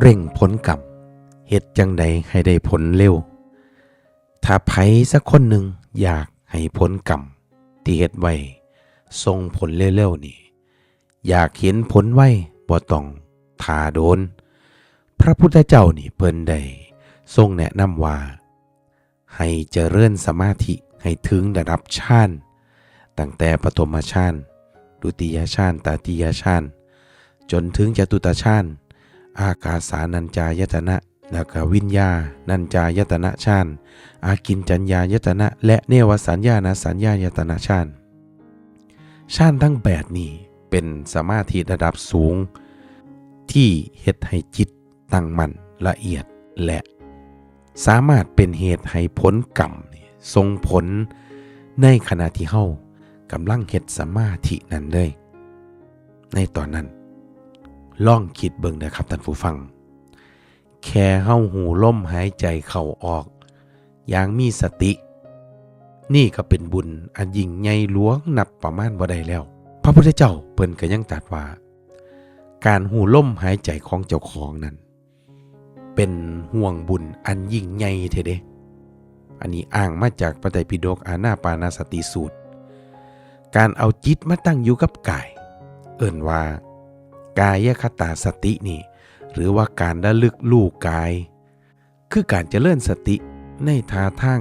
เร่งผลกรรมเฮ็ดจังใดให้ได้ผลเร็ว ถ้าไผสักคนหนึ่งอยากให้ผลกรรมที่เฮ็ดไว้ส่งผลเร็วๆนี่ อยากเห็นผลไว้บ่ต้องทาโดน พระพุทธเจ้านี่เพิ่นได้ทรงแนะนำว่า ให้เจริญสมาธิให้ถึงระดับฌานตั้งแต่ปฐมฌานดุติยฌานตติยฌานจนถึงจตุตฌาน อากาสานัญจายตนะแล้วก็วิญญา นัญจายตนะฌานอากินจัญญายตนะ และเนวสัญญาณสัญญายตนะฌานฌานทั้งแปดนี้เป็นสมาธิระดับสูง ที่เฮ็ดให้จิตตั้งมั่นละเอียดและ สามารถเป็นเหตุให้ผลกรรมนี่ส่งผลในขณะที่เฮากำลังเฮ็ดสมาธินั้นเลย ในตอนนั้น ลองคิดเบิ่งนะครับท่านผู้ฟัง แค่เฮาหูล่มหายใจเข้าออกอย่างมีสติ นี่ก็เป็นบุญอันยิ่งใหญ่หลวงนับประมาณบ่ได้แล้ว พระพุทธเจ้าเปิ้นก็ยังตรัสว่า การหูล่มหายใจของเจ้าของนั้น เป็นห่วงบุญอันยิ่งใหญ่เทเดอันนี้อ้างมาจากพระไตรปิฎกอานาปานาสติสูตร การเอาจิตมาตั้งอยู่กับกาย เอิ่นว่า กายคตาสตินี่ หรือว่าการระลึกลู่กาย คือการเจริญสติในท่าทาง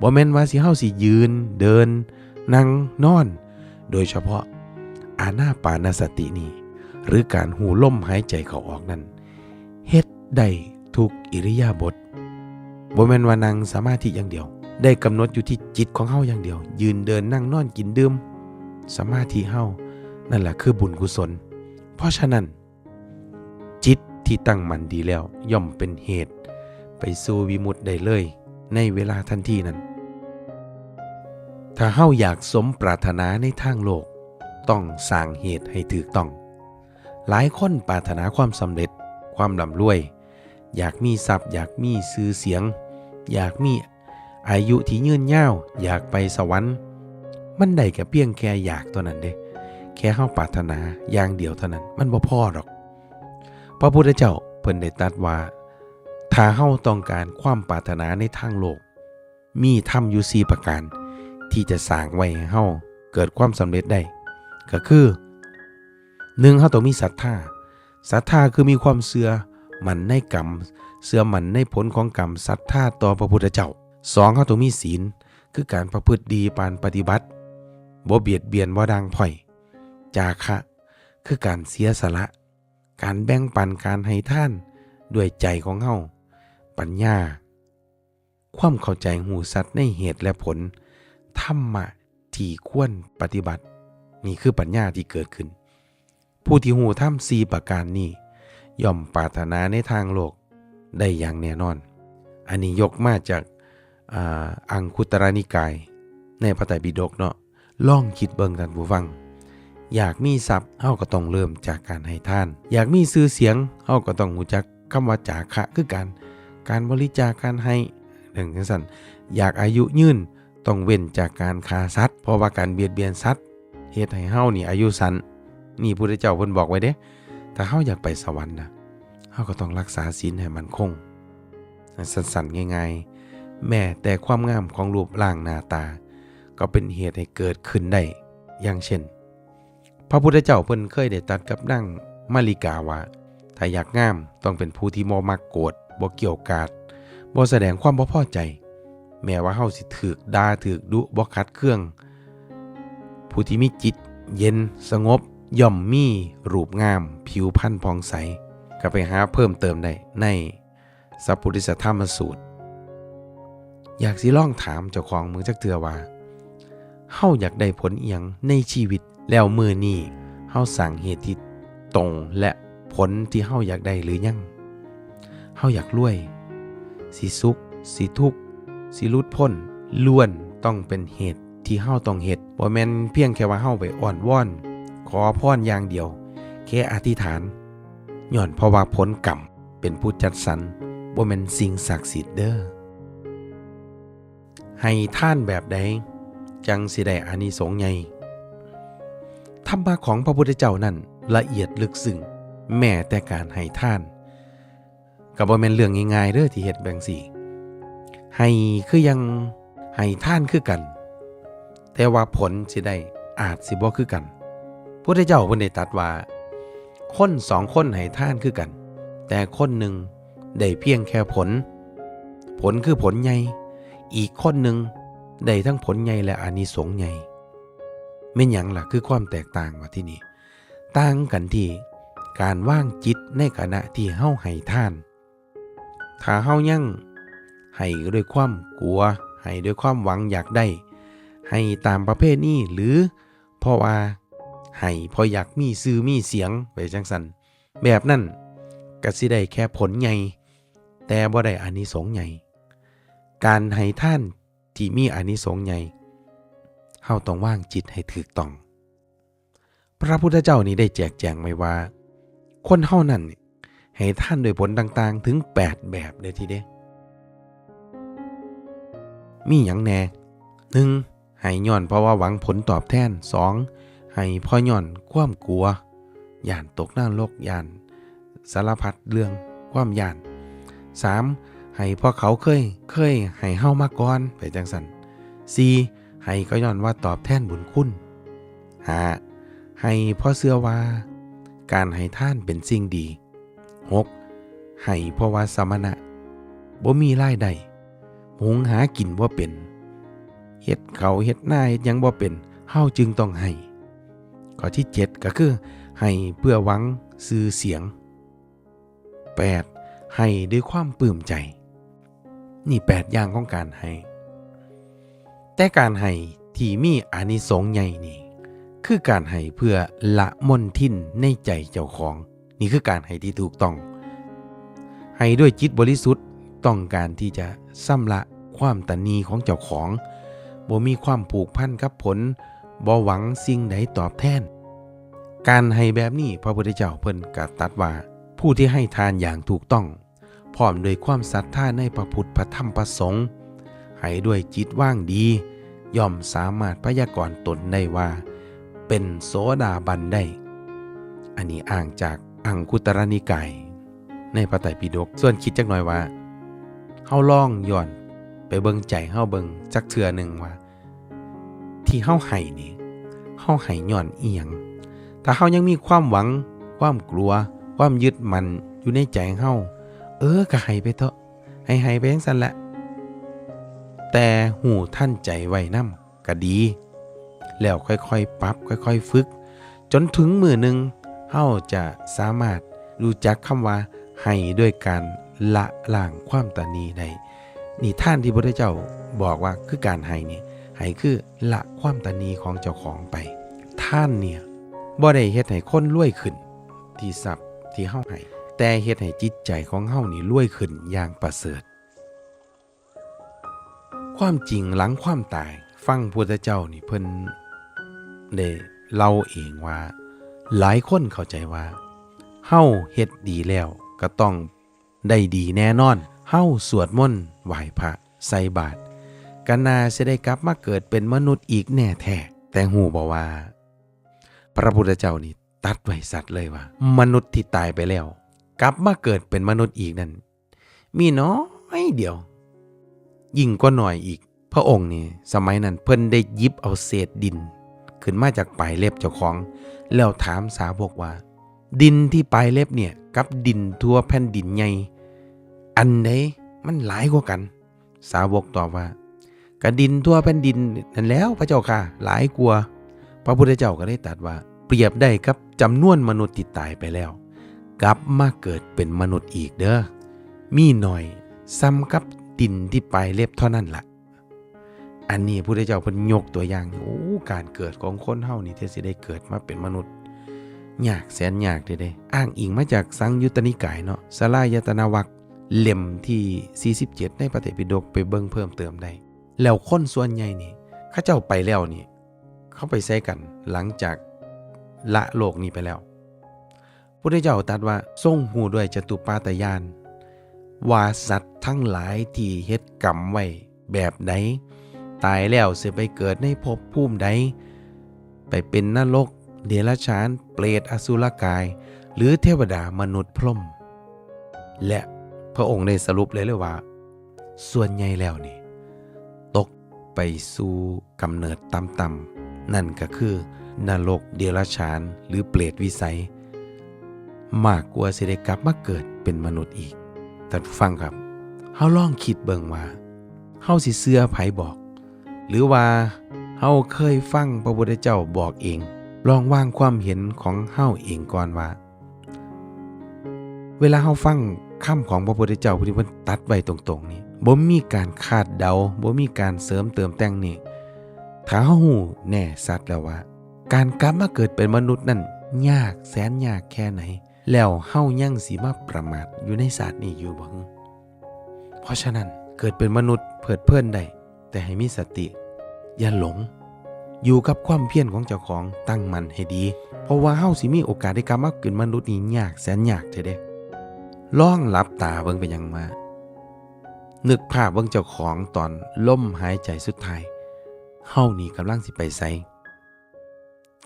บ่แม่นว่าสิเฮาสิยืน เดิน นั่งนอน โดยเฉพาะอานาปานสตินี่หรือการหูล่มหายใจเขาออกนั้นเฮ็ดได้ทุกอิริยาบถบ่แม่นว่านั่งสมาธิอย่างเดียว ได้กำหนดอยู่ที่จิตของเฮาอย่างเดียว ยืนเดินนั่งนอนกินดื่มสมาธิเฮานั่นแหละคือบุญกุศล เพราะฉะนั้น จิตที่ตั้งมั่นดีแล้วย่อมเป็นเหตุ ไปสู่วิมุตติได้เลย ในเวลาทันทีนั้น ถ้าเฮาอยากสมปรารถนาในทางโลก ต้องสร้างเหตุให้ถูกต้อง หลายคนปรารถนาความสำเร็จ ความร่ำรวย อยากมีทรัพย์ อยากมีชื่อเสียง อยากมีอายุที่ยืนยาว อยากไปสวรรค์ มันได้แค่เพียงแค่อยากตัวนั้นเด้ แค่เฮาปรารถนาอย่างเดียวเท่านั้น มันบ่พอหรอก พระพุทธเจ้าเพิ่นได้ตรัสว่าถ้าเฮาต้องการความปรารถนาในทางโลก มีธรรมอยู่สีประการ ที่จะสร้างไว้ให้เฮาเกิดความสำเร็จได้ ก็คือหนึ่งเฮาต้องมีศรัทธาศรัทธาคือมีความเชื่อมันในกรรมเชื่อมันในผลของกรรมศรัทธาต่อพระพุทธเจ้าสองเฮาต้องมีศีล คือการประพฤติดีปานปฏิบัติบ่เบียดเบียนบ่ดังพ่อย จาคะ คือการเสียสละ การแบ่งปันการให้ท่านด้วยใจของเฮาปัญญา ความเข้าใจหูสัตว์ในเหตุและผลธรรมะที่ควรปฏิบัติ นี่คือปัญญาที่เกิดขึ้น ผู้ที่หูธรรมสีประการนี้ย่อมปรารถนาในทางโลกได้อย่างแน่นอน อันนี้ยกมาจากอาอังคุตรนิกาย ในพระไตรปิฎกเนาะล่องคิดเบิ่งท่านผู้ฟัง อยากมีทรัพย์เฮาก็ต้องเริ่มจากการให้ท่าน อยากมีชื่อเสียงเฮาก็ต้องรู้จักคำว่าจาคะคือการการบริจาคการให้ดังจังซั่นอยากอายุยืนต้องเว้นจากการฆ่าสัตว์เพราะว่าการเบียดเบียนสัตว์เฮ็ดให้เฮานี่อายุสั้นนี่พุทธเจ้าเพิ่นบอกไว้เด้ถ้าเฮาอยากไปสวรรค์นะเฮาก็ต้องรักษาศีลให้มันคงสั้นๆง่ายๆ แม้แต่ความงามของรูปร่างหน้าตา ก็เป็นเหตุให้เกิดขึ้นได้ อย่างเช่น พระพุทธเจ้าเพิ่นเคยได้ตัดกับนางมาริกาว่าถ้าอยากงามต้องเป็นผู้ที่บ่มักโกรธบ่เกี่ยวกาดบ่แสดงความบ่พอใจ แม้ว่าเฮาสิถูกด่าถูกดุบ่ขัดเครื่อง ผู้ที่มีจิต เย็นสงบ ย่อมมีรูปงาม ผิวพรรณผ่องใส ก็ไปหาเพิ่มเติมได้ในสัพพุริสธรรมสูตร อยากสิล่องถามเจ้าของมือจักเทือว่าเฮาอยากได้ผลเอียงในชีวิต แล้วมือนี้เฮาสั่งเหตุที่ตรงและผลที่เฮาอยากได้หรือยังเฮาอยากรวย สิสุข สิทุกข์ สิหลุดพ้นล้วนต้องเป็นเหตุที่เฮาต้องเฮ็ดบ่แม่นเพียงแค่ว่าเฮาไปอ้อนวอน ขอพรอย่างเดียว แค่อธิษฐานย้อนเพราะว่าผลกรรมเป็นผู้จัดสรรบ่แม่นสิ่งศักดิ์สิทธิ์เด้อให้ท่านแบบใดจังสิได้อานิสงส์ใหญ่ ธรรมะของพระพุทธเจ้านั้นละเอียดลึกซึ้งแม้แต่การให้ท่านก็บ่แม่นเรื่องง่ายๆเด้อที่เฮ็ดแบ่งสี่ให้คือยังให้ท่านคือกัน แต่ว่าผลสิได้อาจสิบ่คือกันพระเจ้าเพิ่นได้ตรัสว่าคนสองคนให้ท่านคือกัน แต่คนหนึ่งได้เพียงแค่ผล ผลคือผลใหญ่อีกคนหนึ่งได้ทั้งผลใหญ่และอานิสงส์ใหญ่ แม่นหยังล่ะคือความแตกต่างว่าที่นี่ต่างกันที่การว่างจิตในขณะที่เฮาให้ท่าน ถ้าเฮายั่งให้ด้วยความกลัว ให้ด้วยความหวังอยากได้ ให้ตามประเภทนี้หรือเพราะว่าให้เพออยากมีซื้อมีเสียงไปจังสันแบบนั้นก็สิได้แค่ผลใหญ่แต่บ่ได้อานิสงส์ใหญ่ การให้ท่านที่มีอานิสงส์ใหญ่ เฮาต้องว่างจิตให้ถูกต้อง พระพุทธเจ้านี่ได้แจกแจงไว้ว่า คนเฮานั้นให้ท่านโดวยผลต่างๆ ถึง 8 แบบเลยทีเด้มีหยังแหน่หนึ่งให้ย้อนเพราะว่าหวังผลตอบแทน 2. ให้พ่อย่อนความกลัวย่านตกหน้าโลกย่านสารพัดเรื่องความย่าน 3. ให้พราะเขาเคยเคยให้เฮามาก่อนไปจังสัน 4. ให้ก็ย้อนว่าตอบแทนบุญคุณ 5. ให้เพราะเสื้อว่า การให้ท่านเป็นสิ่งดี 6. ให้เพราะว่าสมณะบ่มีรายได้หุงหากินบ่เป็นเฮ็ดเขาเฮ็ดหน้าเฮ็ดยังบ่เป็นเฮาจึงต้องให้ข้อที่ 7 ก็คือให้เพื่อหวังซื้อเสียง 8. ให้ด้วยความปลื้มใจ นี่ 8 อย่างของการให้ แต่การให้ที่มีอานิสงส์ใหญ่นี่คือการให้เพื่อละมนทินในใจเจ้าของ นี่คือการให้ที่ถูกต้อง ให้ด้วยจิตบริสุทธิ์ต้องการที่จะซ้ำละความตนีของเจ้าของบ่มีความผูกพันกับผลบ่หวังสิ่งใดตอบแทน การให้แบบนี้พระพุทธเจ้าเพิ่นกัตัดว่า ผู้ที่ให้ทานอย่างถูกต้อง พร้อมด้วยความศรัทธาในพระพุทธพระธรรมพระสงฆ์ให้ด้วยจิตว่างดี ย่อมสามารถพยากรณ์ตนได้ว่า เป็นโสดาบันได้ อันนี้อ้างจากอังคุตรนิกาย ในพระไตรปิฎกส่วนคิดจักหน่อยว่าเฮาล่องย้อนไปเบิ่งใจเฮาเบิ่งจักเทื่อหนึ่งว่า ที่เฮาให้นี่เฮาให้ย้อนเอียงถ้าเฮายังมีความหวัง ความกลัว ความยึดมั่นอยู่ในใจเฮาเออก็ให้ไปเถอะให้ให้ไปจังซั่นแหละ แต่หูท่านใจไว้นำก็ดี แล้วค่อยๆปรับค่อยๆฝึก จนถึงมือหนึ่งเฮาจะสามารถรู้จักคำว่าให้ด้วยการละล้างความตานีได้นี่ท่านที่พระเจ้าบอกว่าคือการให้เนี่ยให้คือละความตานีของเจ้าของไป ท่านเนี่ยบ่ได้เฮ็ดให้คนรวยขึ้น ที่ทรัพย์ที่เฮาให้แต่เฮ็ดให้จิตใจของเฮานี่รวยขึ้นอย่างประเสริฐ ความจริงหลังความตาย ฟังพุทธเจ้านี่เพิ่นได้เล่าเองว่า หลายคนเข้าใจว่าเฮาเฮ็ดดีแล้วก็ต้องได้ดีแน่นอนเฮาสวดมนต์ไหว้พระใส่บาตรกันนาจะได้กลับมาเกิดเป็นมนุษย์อีกแน่แท้แต่หูบอกว่า พระพุทธเจ้านี่ตัดไว้สัตว์เลยว่า มนุษย์ที่ตายไปแล้ว กลับมาเกิดเป็นมนุษย์อีกนั่นมีน้อยเดียว ยิ่งกว่าหน่อยอีก พระองค์นี่สมัยนั้นเพิ่นได้ยิบเอาเศษดิน ขึ้นมาจากปลายเล็บเจ้าของ แล้วถามสาวกว่า ดินที่ปลายเล็บเนี่ยกับดินทั่วแผ่นดินใหญ่อันไหนมันหลายกว่ากัน สาวกตอบว่ากระดินทั่วแผ่นดินนั่นแล้วพระเจ้าค่ะ หลายกว่าพระพุทธเจ้าก็ได้ตรัสว่า เปรียบได้กับจำนวนมนุษย์ที่ตายไปแล้ว กลับมาเกิดเป็นมนุษย์อีกเด้อมีหน่อย ซ้ำกับ ดินที่ปลายเล็บเท่านั้นละ่ะ อันนี้พระพุทธเจ้าเพิ่นยกตัวอย่างโอ้การเกิดของคนเฮานี่ที่สิได้เกิดมาเป็นมนุษย์ยากแสนยากเด้เด้อ้างอิงมาจากสังยุตตนิกายเนาะสลายตนาวัคเล่มที่ 47 ในปฏิปิฎกไปเบิ่งเพิ่มเติมได้ แล้วคนส่วนใหญ่นี่ข้าเจ้าไปแล้วนี่ เขาไปใช้กันหลังจากละโลกนี้ไปแล้วพุทธเจ้าตรัสว่าทรงหูด้วยจตุปาตยาน ว่าสัตว์ทั้งหลายที่เฮ็ดกรรมไว้แบบใดตายแล้วสิไปเกิดในภพภูมิใดไปเป็นนรก เดรัจฉาน เปรตอสุรกาย หรือเทวดามนุษย์พรหมและพระองค์ได้สรุปเลยเลยว่า ส่วนใหญ่แล้วนี่ ตกไปสู่กำเนิดต่ำๆนั่นก็คือนรกเดรัจฉาน หรือเปรตวิสัย มากกว่าสิได้กลับมาเกิดเป็นมนุษย์อีก ท่านผู้ฟังครับเฮาลองคิดเบิ่งว่าเฮาสิเชื่อไผบอก หรือว่าเฮาเคยฟังพระพุทธเจ้าบอกเอง ลองวางความเห็นของเฮาเองก่อนว่า เวลาเฮาฟังคำของพระพุทธเจ้าที่เพิ่นตัดไว้ตรงๆนี่บ่มีการคาดเดาบ่มีการเสริมเติมแต่งนี่ถ้าเฮาฮู้แน่สัตว์แล้วว่า การกลับมาเกิดเป็นมนุษย์นั่นยากแสนยากแค่ไหน แล้วเฮายังสิมาประมาทอยู่ในศาสตร์นี้อยู่บ่ฮึเพราะฉะนั้นเกิดเป็นมนุษย์เพิดเพลินได้แต่ให้มีสติ อย่าหลง อยู่กับความเพียรของเจ้าของตั้งมันให้ดี เพราะว่าเฮาสิมีโอกาสได้กลับมาเกิดมนุษย์นี่ยากแสนยากเด้เด้ล่องหลับตาเบิ่งเป็นหยังมา นึกภาพเบิ่งเจ้าของตอนล่มหายใจสุดท้ายเฮานี่กำลังสิไปไส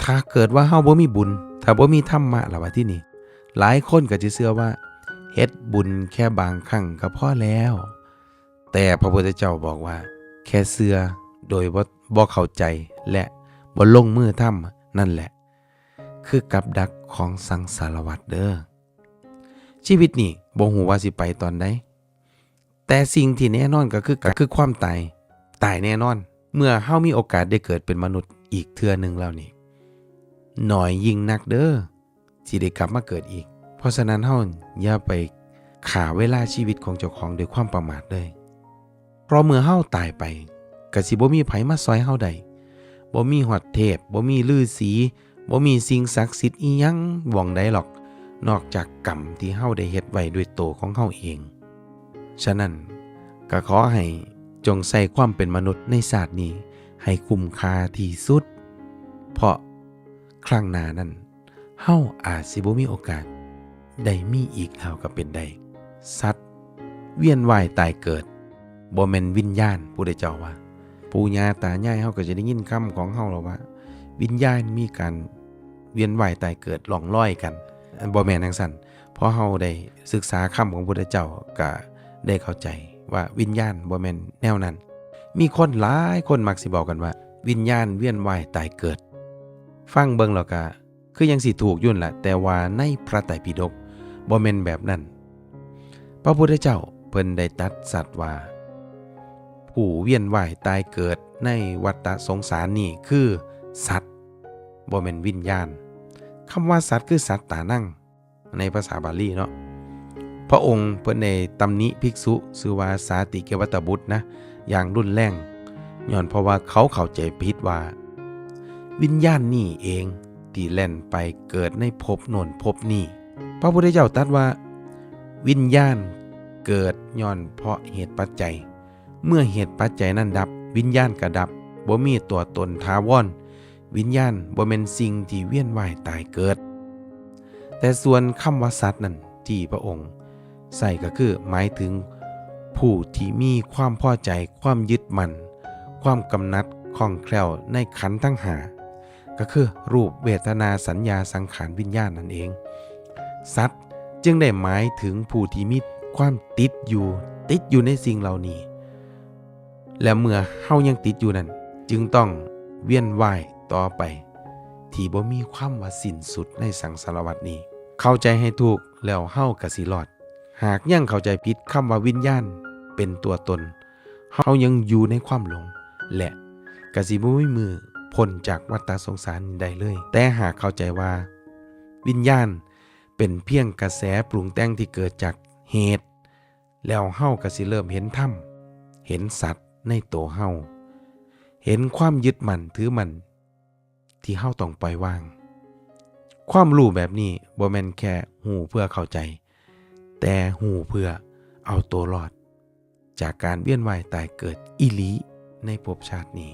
ถ้าเกิดว่าเฮาบ่มีบุญ ถ้าบ่มีธรรมะล่ะว่าที่นี่ หลายคนก็จะเชื่อว่าเฮ็ดบุญแค่บางครั้งก็พอแล้ว แต่พระพุทธเจ้าบอกว่า แค่เชื่อโดยบ่บ่เข้าใจและบ่ลงมือทำนั่นแหละ คือกับดักของสังสารวัฏเด้อชีวิตนี่บ่ฮู้ว่าสิไปตอนใดแต่สิ่งที่แน่นอนก็คือก็คือความตายตายแน่นอน เมื่อเฮามีโอกาสได้เกิดเป็นมนุษย์อีกเทื่อหนึ่งแล้วนี่หน่อยยิ่งนักเด้อ สิได้กลับมาเกิดอีก เพราะฉะนั้นเฮาอย่าไปขาเวลาชีวิตของเจ้าของด้วยความประมาทเลยเพราะเมื่อเฮาตายไปกสิบ่มีไผมาซอยเฮาได้บ่มีหอดเทพบ่มีฤาษีบ่มีสิ่งศักดิ์สิทธิ์อีหยังหว่องใดหรอก นอกจากกรรมที่เฮาได้เฮ็ดไว้ด้วยตัวของเฮาเอง ฉะนั้นก็ขอให้จงใส่ความเป็นมนุษย์ในศาสตร์นี้ ให้คุ้มค่าที่สุด เพราะครั้งหน้านั้น เฮาอาจสิบ่มีโอกาส ได้มีอีกแล้วก็เป็นได้สัตว์เวียนว่ายตายเกิดบ่แม่นวิญญาณผู้ใดเจ้าว่าปู่ย่าตายายเฮาก็จะได้ยินคำของเฮาแล้วว่า วิญญาณมีการเวียนว่ายตายเกิดหล่องลอยกันบ่แม่นจังซั่นเพราะเฮาได้ศึกษาคำของพุทธเจ้าก็ได้เข้าใจว่าวิญญาณบ่แม่นแนวนั้น มีคนหลายคนมักสิบอกกันว่า วิญญาณเวียนว่ายตายเกิด ฟังเบิ่งแล้วก็ คือยังสิถูกยุ่นละแต่ว่าในพระไตรปิฎกบ่แม่นแบบนั้น พระพุทธเจ้าเพิ่นได้ตัดสัตว์ว่า ผู้เวียนว่ายตายเกิดในวัฏสงสารนี่คือสัตว์บ่แม่นวิญญาณคำว่าสัตว์คือสัตว์ตานั่ง ในภาษาบาลีเนาะพระองค์เพิ่นได้ตำนิภิกษุชื่อว่าสาติเกวัตตบุตรนะอย่างรุนแรงย้อนเพราะว่าเขาเข้าใจผิดว่า วิญญาณนี่เอง ที่แล่นไปเกิดในภพโน่นภพนี่พระพุทธเจ้าตรัสว่า วิญญาณเกิดย้อนเพราะเหตุปัจจัย เมื่อเหตุปัจจัยนั้นดับ วิญญาณก็ดับบ่มีตัวตนทาวรวิญญาณบ่เป็นสิ่งที่เวียนว่ายตายเกิด แต่ส่วนคำว่าสัตว์นั้นที่พระองค์ใส่ก็คือหมายถึง ผู้ที่มีความพอใจความยึดมั่นความกำนัดคล่องแคล่วในขันทั้งหา ก็คือรูปเวทนาสัญญาสังขารวิญญาณนั่นเอง สัตว์จึงได้หมายถึงผู้ที่มีความติดอยู่ติดอยู่ในสิ่งเหล่านี้ และเมื่อเฮายังติดอยู่นั้น จึงต้องเวียนว่ายต่อไป ที่บ่มีความว่าสิ้นสุดในสังสารวัฏนี้ เข้าใจให้ถูกแล้วเฮาก็สิรอด หากยังเข้าใจผิดคำว่าวิญญาณเป็นตัวตนเฮายังอยู่ในความหลง และกสิบ่มีมือ พ้นจากวัฏสงสารนี้ได้เลย แต่หากเข้าใจว่า วิญญาณเป็นเพียงกระแสปรุงแต่งที่เกิดจากเหตุ แล้วเฮาก็สิเริ่มเห็นธรรมเห็นสัตว์ในตัวเฮาเห็นความยึดมั่นถือมั่นที่เฮาต้องปล่อยวาง ความรู้แบบนี้บ่แม่นแค่หูเพื่อเข้าใจ แต่หูเพื่อเอาตัวรอด จากการเวียนว่ายตายเกิดอีหลีในภพชาตินี้